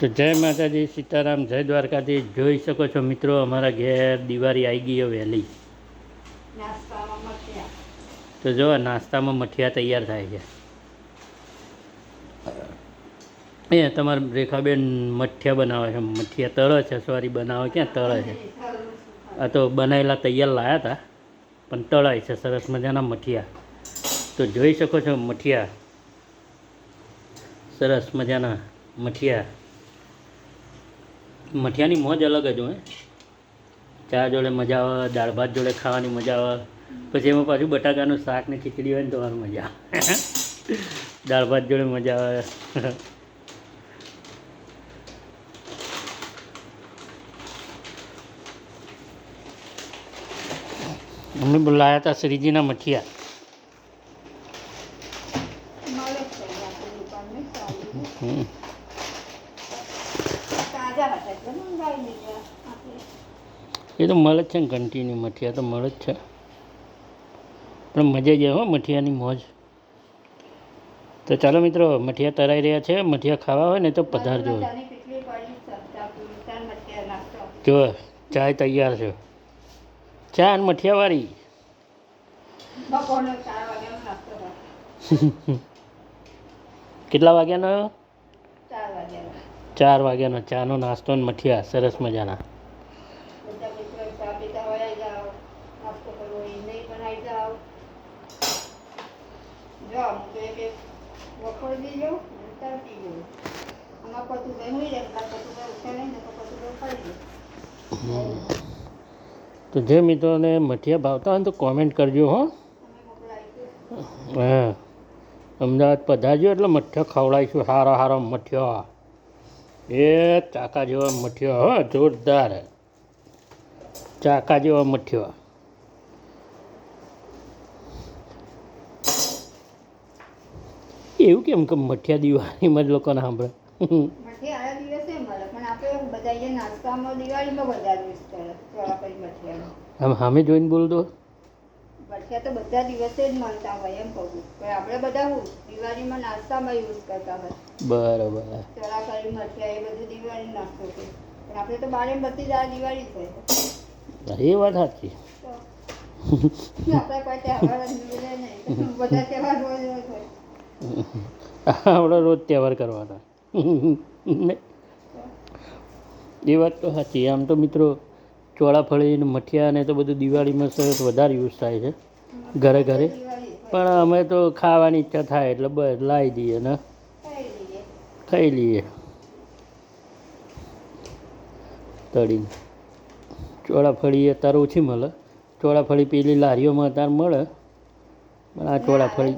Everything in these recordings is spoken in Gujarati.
તો જય માતાજી સીતારામ જય દ્વારકાથી જોઈ શકો છો મિત્રો અમારા ઘેર દિવાળી આવી ગઈ વહેલી. તો જો નાસ્તામાં મઠિયા તૈયાર થાય છે. એ તમારે રેખાબેન મઠિયા બનાવે છે. મઠિયા તળે છે સોરી બનાવે ક્યાં તળે છે? આ તો બનાવેલા તૈયાર લાયા હતા પણ તળાય છે. સરસ મજાના મઠિયા. તો જોઈ શકો છો મઠિયા. સરસ મજાના મઠિયા. મઠિયાની મોજ અલગ જ હોય. ચા જોડે મજા આવે, દાળ ભાત જોડે ખાવાની મજા આવે. પછી એમાં પાછું બટાકાનું શાક ને ખીચડી હોય ને તો મજા આવે. દાળ ભાત જોડે મજા આવે. અમે બોલાયા હતા શ્રીજીના મઠિયા મળે છે આપણી દુકાનની સારી હમ. તાજા હતા એટલે મંગાવી લીધા આપણે એ તો મળે જ છે ને કન્ટિન્યુ મઠિયા તો મળે જ છે. પણ મજા જ હો મઠિયાની મોજ. તો ચાલો મિત્રો મઠિયા તરાઈ રહ્યા છે મઠિયા ખાવા હોય ને તો પધારજો. જો ચાય તૈયાર છે. ચા અને મઠિયાવાળી કેટલા વાગ્યાનો? ચાર વાગ્યાનો. ચાનો નાસ્તો અને મઠિયા સરસ મજાના બધા મિત્રો ચા પીતા હોય આવી જાઓ નાસ્તો કરવો હોય એ નહીં બનાવી જાઓ તો જે મિત્રોને મઠિયા ભાવતા હોય તો કોમેન્ટ કરજો હો. હા. અમદાવાદ પધારજો એટલે મઠિયા ખવડાવીશું સારા સારા મઠિયા. એ ચાકા જેવા મઠિયા, હો, જોરદાર. ચાકા જેવા મઠિયા. એવું કેમ કે મઠિયા દિવાળીમાં જ લોકોને સાંભળે? આમ સામે જોઈને બોલ દો મઠિયા તો બધા દિવસે જ હોય એમ કહું પણ આપણે બધા દિવાળીમાં નાસ્તામાં યુઝ કરતા હોય. બરાબર. ચોળાફળી મઠિયા એ બધું દિવાળી નાસ્તો છે. પણ આપણે તો બારે બધી જ આ દિવાળી છે. એ વાત સાચી. આપણે કોઈ તહેવાર જ નહીં. બધા તહેવાર રોજ રોજ હોય. આપણે રોજ તહેવાર કરવાના. એ વાત તો સાચી. આમ તો મિત્રો ચોળાફળી મઠિયા ને તો બધું દિવાળીમાં સરસ વધારે યુઝ થાય છે, ઘરે ઘરે. પણ અમે તો ખાવાની ઈચ્છા થાય એટલે બસ લાવી દઈએ ને. ખાઈ લઈએ. તળીને ચોળાફળી અત્યારે ઓછી મળે. ચોળાફળી પેલી લારીઓમાં અત્યારે મળે. પણ આ ચોળાફળી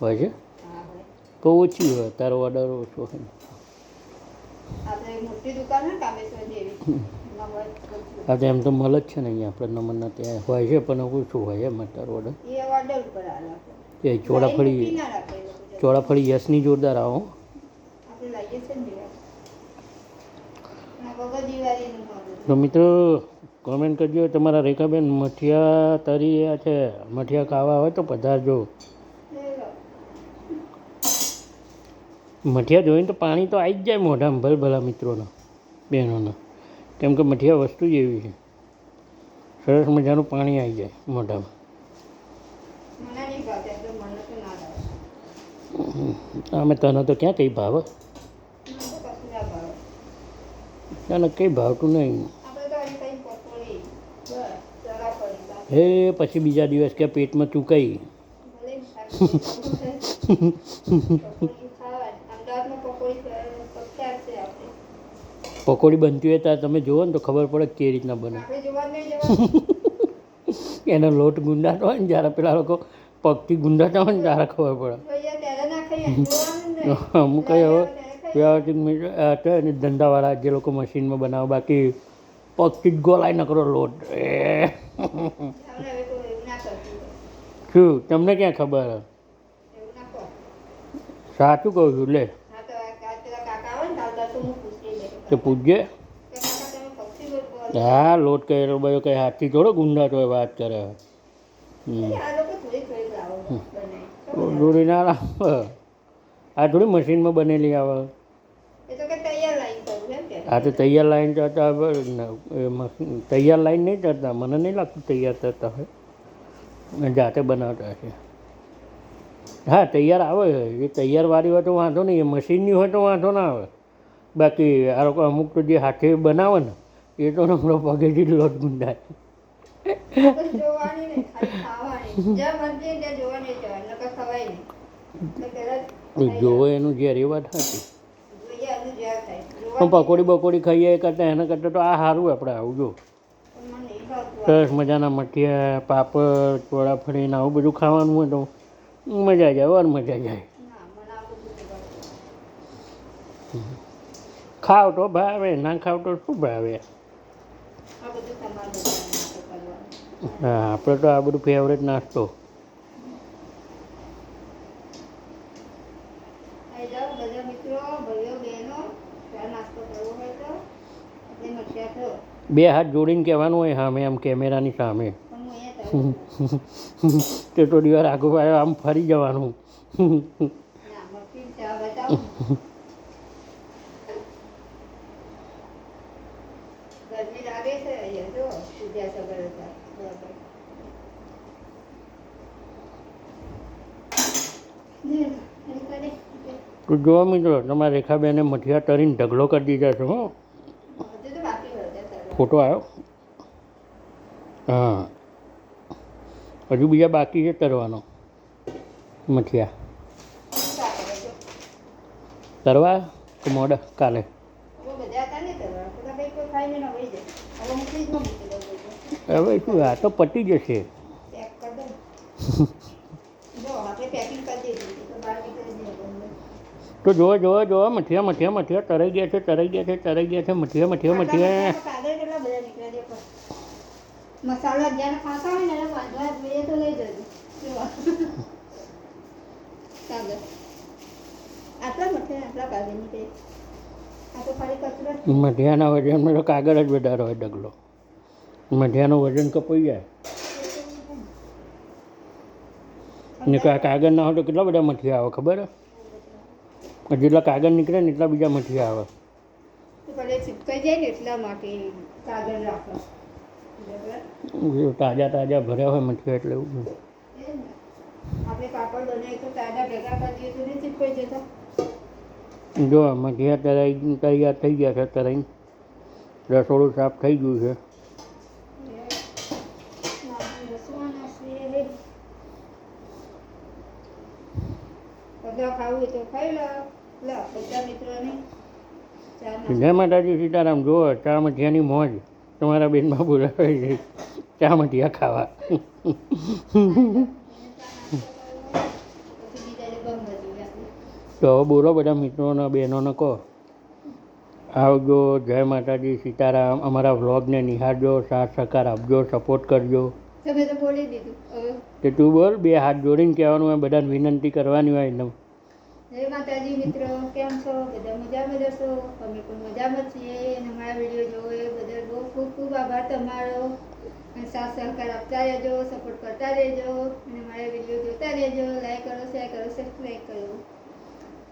હોય છે. તો ઓછી હોય તારો ઓર્ડર ઓછો હોય. આ તો એમ તો મળે જ છે ને અહીંયા આપણે નમનના ત્યાં હોય છે પણ ઓછું હોય એમ તારો ઓર્ડર એ ચોળાફળી. ચોળાફળી યશની જોરદાર આવો. તો મિત્રો કોમેન્ટ કરજો તમારા રેખાબેન મઠિયા તરી છે મઠિયા ખાવા હોય તો પધારજો લઈ લો. મઠિયા જોઈને તો પાણી તો આવી જ જાય મોઢામાં, ભલ ભલા મિત્રોના, બહેનોના. કેમ કે મઠિયા વસ્તુ જ એવી છે. સરસ મજાનું પાણી આવી જાય મોઢામાં. અમે તને તો ક્યાં કંઈ ભાવ? તને કંઈ ભાવતું નહીં. હે, પછી બીજા દિવસ કે પેટમાં ચૂકાઈ ભલે શાકભાજી પકોડી ખાવાની. અમદાવાદમાં પકોડી પ્રખ્યાત છે આપણે. પકોડી બનતી હોય ત્યારે તમે જુઓ ને તો ખબર પડે કે રીતના બને. એનો લોટ ગુંડાતો હોય ને જ્યારે પેલા લોકો પગથી ગુંડાતા હોય ને ત્યારે ખબર પડે ના. અમુક હવે ત્યારે ખાઈએ. વ્યવહારિક તો એને ધંધાવાળા જે લોકો મશીનમાં બનાવે, બાકી પગથી જ ગોલાઈ નકરો લોટ એ ના. શું તમને ક્યાં ખબર સાચું કહું છું, લે હા તો આ કા- પેલા કાકા આવે ને દાદા તો હું પૂછી લઈશ. તો પૂછજે કે બોલો. હા લોટ કહેલો બધો કંઈ હાથથી થોડો ગુંડા તો વાત કરે. દોરી ના આ થોડી મશીનમાં બનેલી આવે. એ તો તૈયાર લાઈન કરું આ તો તૈયાર લાઈન હવે તૈયાર લાઈન નહીં ચડતા મને નહીં લાગતું તૈયાર ચડતા હોય. જાતે બનાવતા હશે. હા તૈયાર આવે એ તૈયાર વાળી હોય તો વાંધો નહીં એ મશીનની હોય તો વાંધો ના આવે. બાકી આ લોકો અમુક તો જે હાથે બનાવે ને એ તો નમરો પગેથી જ લોટ ગુંડાય જોવે એનું જે એ હતી પણ પકોડી બકોડી ખાઈએ એ કરતાં એના કરતાં તો આ સારું આપણે આવું જો. સરસ મજાના મઠિયા પાપડ ચોળાફળી ને આવું બધું ખાવાનું હોય તો મજા જાય વાર મજા જાય. ખાવ તો ભાવે ના ખાવ તો શું ભાવે? હા આપણે તો આ બધું ફેવરેટ નાસ્તો. બે હાથ જોડીને કહેવાનું હોય સામે આમ કેમેરાની સામે. તે તો દિવસ આગળ આમ ફરી જવાનું ના મફીન ચા બતાવું ગરમી લાગે છે અહીંયા જો પૂજા સગર હતા બરાબર. જોવા મિત્રો તમારા રેખાબેને મઠિયા તરીને ઢગલો કરી દીધા છે હો. ફોટો આવ્યો? હા. હજુ બીજા બાકી છે તરવાનો. મઠિયા. તરવા કે મોડા? કાલે. બધા હતા ને હવે શું, આ તો પતી જશે. તો જો જો જો મઠિયા મઠિયા મઠિયા, તરાઈ ગયા છે, તરાઈ ગયા છે, તરાઈ ગયા છે, મઠિયા મઠિયા મઠિયા. મસાલા જ્યાં ખાતા હોય ને બાંધવા જોઈએ તો લઈ જજો. આટલા મઠે આટલા કાગળ મઠિયાના વજનમાં તો કાગળ જ વધારો હોય ડગલો. મઢિયાનું વજન કપાઈ જાય. ને કાગળ ના હોય તો કેટલા બધા મઠિયા આવે ખબર? જેટલા કાગળ નીકળે ને એટલા બીજા મઠિયા આવે. તાજા તાજા ભર્યા હોય મઠિયા એટલે એવું. આપણે પાપડ બનાવીએ તો તાજા ભેગા કરીએ તો નહીં ચીપકાઈ જતા? જો આ મઠિયા તરાઈ તૈયાર થઈ ગયા છે તરાઈ રસોડું સાફ થઈ ગયું છે. જય માતાજી, સીતારામ. જુઓ ચા મઠિયાની મોજ. તમારા બેનમાં બોલાવે છે. ચા મઠિયા ખાવા પછી બીજાને બંધ હતું આપણે. તો હવે બોલો બધા મિત્રોને બહેનોને કહો. આવજો જય માતાજી સીતારામ. અમારા વ્લોગને નિહાળજો સાથ સહકાર આપજો સપોર્ટ કરજો. તો તે બોલ બે હાથ જોડીને કહેવાનું હોય બધાને વિનંતી કરવાની હોય એકદમ. જય માતાજી મિત્રો કેમ છો? બધા મજામાં જશો અમે પણ મજામાં છીએ. અને મારા વીડિયો જોવો એ બદલ બહુ ખૂબ ખૂબ આભાર તમારો. અને સાથ સહકાર આપતા રહેજો સપોર્ટ કરતા રહેજો. અને મારા વીડિયો જોતા રહેજો. લાઈક કરો શેર કરો સબસ્ક્રાઈબ કરો.